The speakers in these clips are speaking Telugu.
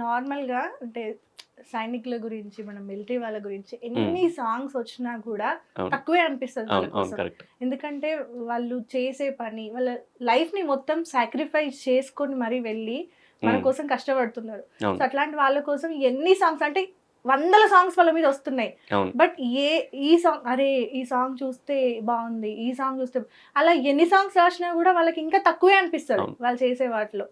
నార్మల్గా అంటే సైనికుల గురించి మన మిలిటరీ వాళ్ళ గురించి ఎన్ని సాంగ్స్ వచ్చినా కూడా. తక్కువే అనిపిస్తుంది ఎందుకంటే వాళ్ళు చేసే పని వాళ్ళ లైఫ్ని మొత్తం సాక్రిఫైస్ చేసుకొని మరీ వెళ్ళి మన. కోసం కష్టపడుతున్నారు. సో అట్లాంటి వాళ్ళ కోసం ఎన్ని సాంగ్స్ అంటే వందల సాంగ్స్ వాళ్ళ మీద వస్తున్నాయి బట్ ఏ ఈ సాంగ్ అరే ఈ సాంగ్ చూస్తే బాగుంది ఈ సాంగ్ చూస్తే అలా ఎన్ని సాంగ్స్ రాసినా కూడా వాళ్ళకి ఇంకా తక్కువే అనిపిస్తుంది అవును. వాళ్ళు చేసే వాటిలో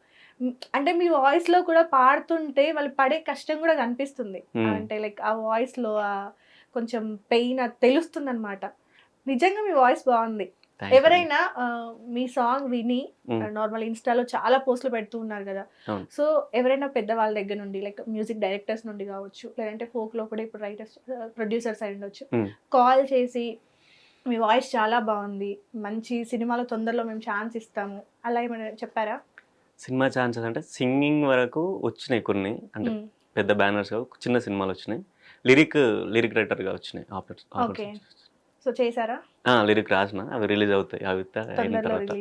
అంటే మీ వాయిస్లో కూడా పాడుతుంటే వాళ్ళు పడే కష్టం కూడా కనిపిస్తుంది. అంటే లైక్ ఆ వాయిస్లో ఆ కొంచెం పెయిన్ అది తెలుస్తుంది అనమాట నిజంగా మీ వాయిస్ బాగుంది. ఎవరైనా మీ సాంగ్ విని. నార్మల్ ఇన్స్టాలో చాలా పోస్టులు పెడుతూ ఉన్నారు కదా. సో ఎవరైనా పెద్దవాళ్ళ దగ్గర నుండి లైక్ మ్యూజిక్ డైరెక్టర్స్ నుండి కావచ్చు లేదంటే ఫోక్లో కూడా ఇప్పుడు రైటర్స్ ప్రొడ్యూసర్స్ అయి ఉండొచ్చు. కాల్ చేసి మీ వాయిస్ చాలా బాగుంది మంచి సినిమాలో తొందరలో మేము ఛాన్స్ ఇస్తాము అలా ఏమైనా చెప్పారా సినిమా ఛాన్సెస్ అంటే సింగింగ్ వరకు వచ్చినాయి కొన్ని. అంటే. పెద్ద బ్యానర్స్ చిన్న సినిమాలు వచ్చినాయి. లిరిక్ లిరిక్ రైటర్గా వచ్చినాయి. సో చేశారా? లిరిక్ రాసిన అవి రిలీజ్ అవుతాయి అవి అయిన తర్వాత.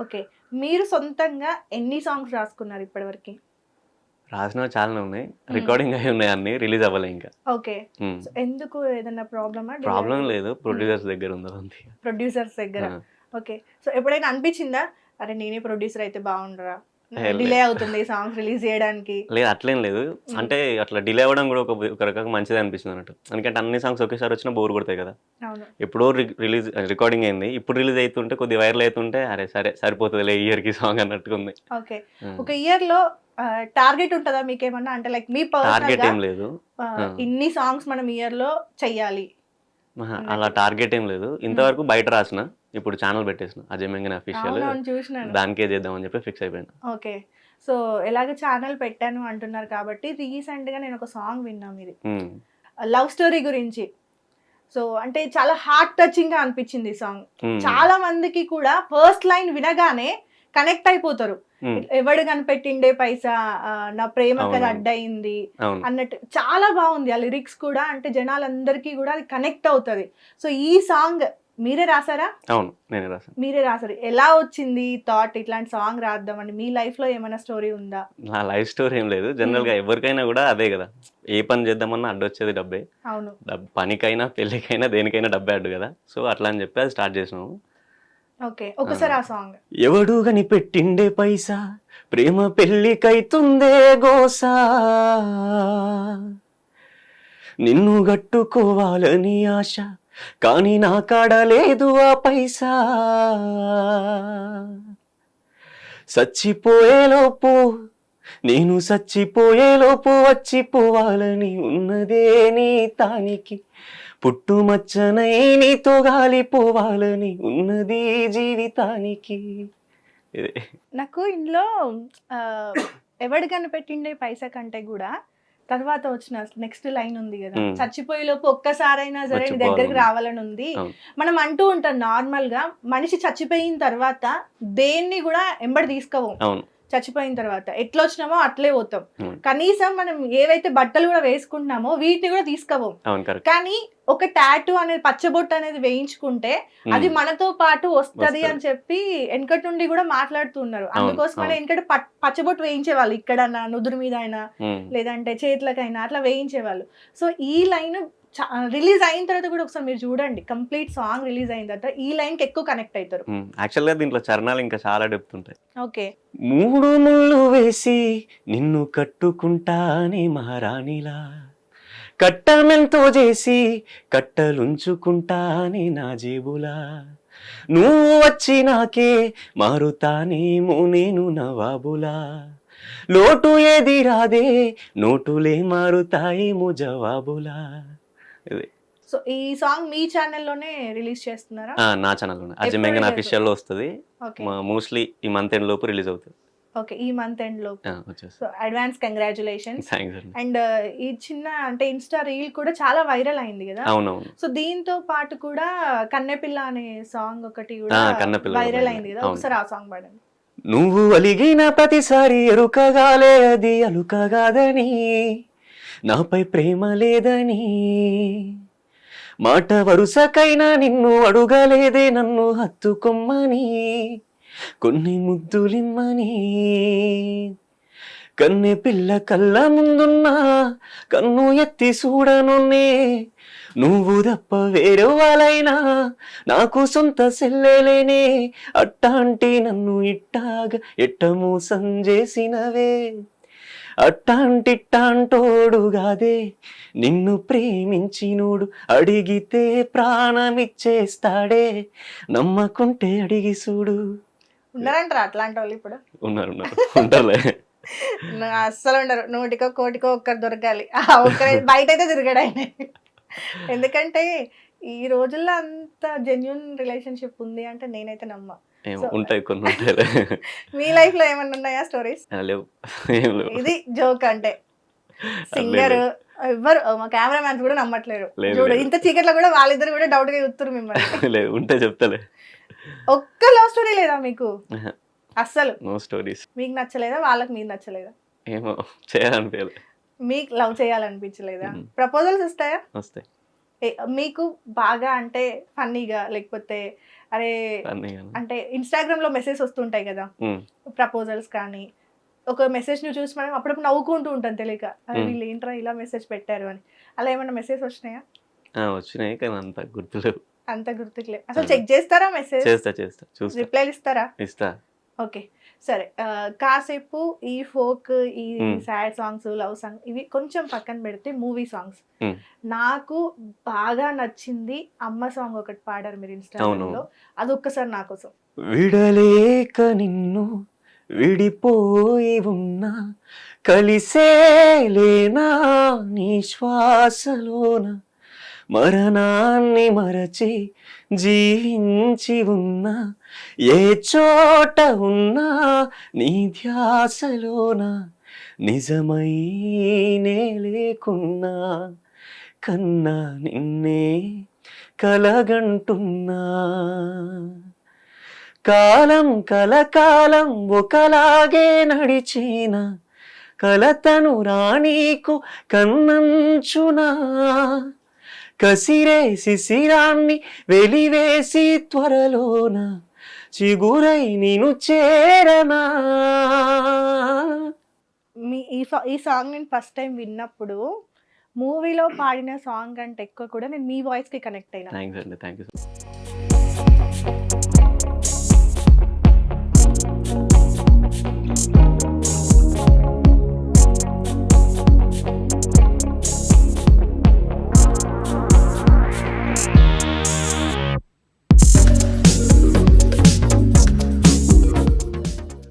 ఓకే. మీరు సొంతంగా ఎన్ని సాంగ్స్ రాసుకున్నారు ఇప్పటివరకు? రాసినవి చాలానే ఉన్నాయి. రికార్డింగ్ అయి ఉన్నాయి అన్ని రిలీజ్ అవ్వలే ఇంకా. ఓకే. సో ఎందుకు ఏదైనా ప్రాబ్లమా? ప్రాబ్లం లేదు. ప్రొడ్యూసర్స్ దగ్గర ఉంది ప్రొడ్యూసర్స్ దగ్గర. ఓకే. సో ఎప్పుడైనా అనిపించిందా అరే నేనే ప్రొడ్యూసర్ అయితే బాగుండరా. లే. డిలే అవుతుంది సాంగ్స్ రిలీజ్ చేయడానికి. లేదు అట్లేం లేదు. అంటే అట్లా డిలే అవ్వడం కూడా ఒక రకంగా మంచిది అనిపిస్తుంది అన్నట్టు. ఎందుకంటే అన్ని సాంగ్స్ ఒకేసారి వచ్చినా బోర్ కొడతాయి కదా. ఎప్పుడో రిలీజ్ రికార్డింగ్ అయింది. ఇప్పుడు రిలీజ్ అవుతుంటే కొద్ది వైరల్ అవుతుంటే అరే సరే సరిపోతుందిలే ఈ ఇయర్కి సాంగ్ అన్నట్టుగా ఉంది. ఓకే. ఒక ఇయర్లో టార్గెట్ ఉంటుందా మీకేమన్నా? అంటే లైక్ మీ టార్గెట్ ఏం లేదు. ఇన్ని సాంగ్స్ మనం ఇయర్లో చెయ్యాలి. అలా టార్గెట్ ఏం లేదు. ఇంతవరకు బయట రాసిన ఇప్పుడు ఛానల్ పెట్టేసిన అజయ్ మెంగన్ అఫీషియల్ దానికే చేద్దామని చెప్పి ఫిక్స్ అయిపోయాను. ఓకే. సో ఎలాగ ఛానల్ పెట్టాను అంటున్నారు కాబట్టి రీసెంట్గా నేను ఒక సాంగ్ విన్నాం ఇది లవ్ స్టోరీ గురించి. సో అంటే చాలా హార్ట్ టచింగ్గా అనిపించింది ఈ సాంగ్ చాలా మందికి కూడా ఫస్ట్ లైన్ వినగానే కనెక్ట్ అయిపోతారు. ఎవడు కనిపెట్టిండే పైసా? నా ప్రేమ కదా. అడ్డయింది అన్నట్టు చాలా బాగుంది. ఆ లిరిక్స్ కూడా అంటే జనాలందరికీ కూడా అది కనెక్ట్ అవుతుంది. సో ఈ సాంగ్ మీరే రాసారా? అవును నేనే రాసాను మీరే రాసారు. ఎలా వచ్చింది థాట్ ఇట్లాంటి సాంగ్ రాద్దామని మీ లైఫ్లో ఏమైనా స్టోరీ ఉందా? నా లైఫ్ స్టోరీ ఏం లేదు. జనరల్గా ఎవరికైనా కూడా అదే కదా. ఏ పని చేద్దామన్నా అడ్డొచ్చేది డబ్బే. అవును. పనికైనా పెళ్ళికైనా దేనికైనా డబ్బే అడ్డు కదా. సో అట్లా అని చెప్పి అది స్టార్ట్ చేసినాము. ఓకే ఒకసారి ఆ. సాంగ్. ఎవడు కనిపెట్టిండే పైసా? ప్రేమ పెళ్ళికైతుందే గోసా? నిన్ను గట్టుకోవాలని ఆశ కానీ నా కాడ లేదు ఆ పైసా. చచ్చిపోయేలోపు నేను చచ్చిపోయేలోపు వచ్చిపోవాలని ఉన్నదే నీ తానికి. పుట్టుమచ్చనై నీతో గాలిపోవాలని ఉన్నది జీవితానికి నాకు ఇందులో ఎవడు కనిపెట్టిండే పైసా కంటే కూడా తర్వాత వచ్చిన నెక్స్ట్ లైన్ ఉంది కదా మ్మ్. చచ్చిపోయే లోపు ఒక్కసారైనా సరే నీ దగ్గరికి. రావాలని ఉంది. మనం అంటూ ఉంటాం నార్మల్గా మనిషి చచ్చిపోయిన తర్వాత దేన్ని కూడా ఎంబడి తీసుకోవం చచ్చిపోయిన తర్వాత ఎట్లా వచ్చినామో అట్లే పోతాం. అవును. కనీసం మనం ఏవైతే బట్టలు కూడా వేసుకుంటున్నామో వీటిని కూడా తీసుకోవం కానీ ఒక టాటూ అనేది పచ్చబొట్టు అనేది వేయించుకుంటే అది మనతో పాటు వస్తది. అని చెప్పి వెనకటి నుండి కూడా మాట్లాడుతున్నారు. అందుకోసమనే అవును. వెనకటి పచ్చబొట్టు వేయించేవాళ్ళు ఇక్కడ నుదురు మీద అయినా లేదంటే చేతులకైనా అట్లా వేయించేవాళ్ళు. సో ఈ లైన్ రిలీజ్ అయిన తర్వాత కూడా ఒకసారి మీరు చూడండి. కంప్లీట్ సాంగ్ రిలీజ్ అయిన తర్వాత ఈ లైన్కి ఎక్కువ కనెక్ట్ అవుతారు. యాక్చువల్గా దీంట్లో చరణాలు ఇంకా చాలా డెప్త్ ఉంటాయి. ఓకే. మూడు ముళ్ళు వేసి నిన్ను కట్టుకుంటానే మహారాణిలా. కట్టమెంతో చేసి కట్టలుంచుకుంటానే నా జేబులా. నువ్వు వచ్చినాకే మారుతానేమో నేను నవాబులా లోటు ఏది రాదే నోటులే మారుతాయేమో జవాబులా. ఇది. సో ఈ సాంగ్ మీ ఛానల్లోనే రిలీజ్ చేస్తున్నారా? నా ఛానల్లో అజయ్ మెంగన్ అఫీషియల్లో వస్తుంది. మోస్ట్లీ ఈ మంత్ ఎండ్ లోపు రిలీజ్ అవుతుంది. ఓకే ఈ మంత్ ఎండ్లో సో అడ్వాన్స్ కంగ్రాచులేషన్స్ అండి. ఈ చిన్న అంటే ఇన్స్టా రీల్ కూడా చాలా వైరల్ అయింది కదా? సో దీంతో పాటు కూడా కన్నెపిల్ల అనే సాంగ్ ఒకటి కూడా వైరల్ అయింది కదా. ఒకసారి ఆ సాంగ్ పాడండి. నువ్వు అలిగిన ప్రతిసారి ఎరుకగాలే అది అలుకగాదని. నాపై ప్రేమ లేదని. మాట వరుసకైనా నిన్ను అడుగలేదే నన్ను హత్తుకొమ్మని. కొన్ని ముద్దులిమ్మని. కన్నె పిల్ల కళ్ళ ముందున్నా కన్ను ఎత్తి చూడనున్నే. నువ్వు తప్ప వేరే వాళ్ళైనా నాకు సొంత సెల్లెలేనే అట్టాంటి నన్ను ఇట్టాగా ఎట్ట మోసం చేసినవే అట్టాంటిట్టాంటోడు గాదే నిన్ను ప్రేమించినోడు అడిగితే ప్రాణమిచ్చేస్తాడే. నమ్మకుంటే అడిగి చూడు. ఉన్నారంటారా అట్లాంటి వాళ్ళు ఇప్పుడు? ఉన్నారు ఉన్నారు. ఉంటారులే. అస్సలు ఉండరు. నూటికో కోటికో ఒక్కరు దొరకాలి. ఆ ఒక్కరే బయట అయితే తిరగడు ఆయన. ఎందుకంటే ఈ రోజుల్లో అంత జెన్యున్ రిలేషన్షిప్ ఉంది అంటే నేనైతే నమ్మ ఉంటాయి కొన్ని ఉంటాయిలే. మీ లైఫ్లో ఏమన్నా ఉన్నాయా స్టోరీస్? లేవు. ఏం లేవు. ఇది జోక్ అంటే. సింగర్ ఎవ్వరు మా కెమెరా మ్యాన్స్ కూడా నమ్మట్లేరు. లేదు, చూడు లేదు. ఇంత చీకట్లో కూడా వాళ్ళిద్దరు కూడా డౌట్గా చూస్తారు మిమ్మల్ని. లేవు ఉంటే చెప్తలే. ఒక్క లవ్ స్టోరీ లేదా మీకు. అస్సలు. No stories. మీకు నచ్చలేదా? వాళ్ళకి మీరు నచ్చలేదా? ఏమో చేయాలనిపించలే మీకు లవ్ చేయాలనిపించలేదా. ప్రపోజల్స్ వస్తాయా? వస్తాయి. మీకు బాగా అంటే ఫన్నీగా లేకపోతే అరే అంటే ఇన్స్టాగ్రామ్లో మెసేజ్ వస్తుంటాయి కదా ప్రపోజల్స్ కానీ ఒక మెసేజ్ను చూసి మనం అప్పుడప్పుడు నవ్వుకుంటూ ఉంటాం తెలియక అరే. వీళ్ళు ఏంట్రా ఇలా మెసేజ్ పెట్టారు అని. అలా ఏమైనా మెసేజ్ వచ్చినాయా? వచ్చినాయి కానీ అంత గుర్తులేవు. అంత గుర్తుకులే అసలు. చెక్ చేస్తారా మెసేజ్? చేస్తా చేస్తా చూస్తా. రిప్లైలు ఇస్తారా? ఇస్తా. ఓకే సరే కాసేపు ఈ ఫోక్ ఈ. సాడ్ సాంగ్స్ లవ్ సాంగ్ ఇవి కొంచెం పక్కన పెడితే మూవీ సాంగ్స్. నాకు బాగా నచ్చింది అమ్మ సాంగ్ ఒకటి పాడారు మీరు ఇన్స్టాగ్రామ్ అవును. లో అది ఒక్కసారి నా కోసం విడలేక నిన్ను విడిపోయి ఉన్నా కలిసే లేనా నీ శ్వాసలోన మరణాన్ని మరచి జీవించి ఉన్నా ఏ చోట ఉన్నా నీ ధ్యాసలోన నిజమైనే లేకున్నా కన్నా నిన్నే కలగంటున్నా. కాలం కలకాలం ఒకలాగే నడిచిన కలతను రాణీకు కన్నంచునా. కసిరే శిశిరాన్ని వెలివేసి త్వరలోన చిగురై నిను చేరనా? మీ ఈ ఈ సాంగ్ నేను ఫస్ట్ టైం విన్నప్పుడు మూవీలో పాడిన సాంగ్ అంటే ఎక్కువ కూడా నేను మీ వాయిస్కి కనెక్ట్ అయినా. థ్యాంక్స్ అండి థ్యాంక్ యూ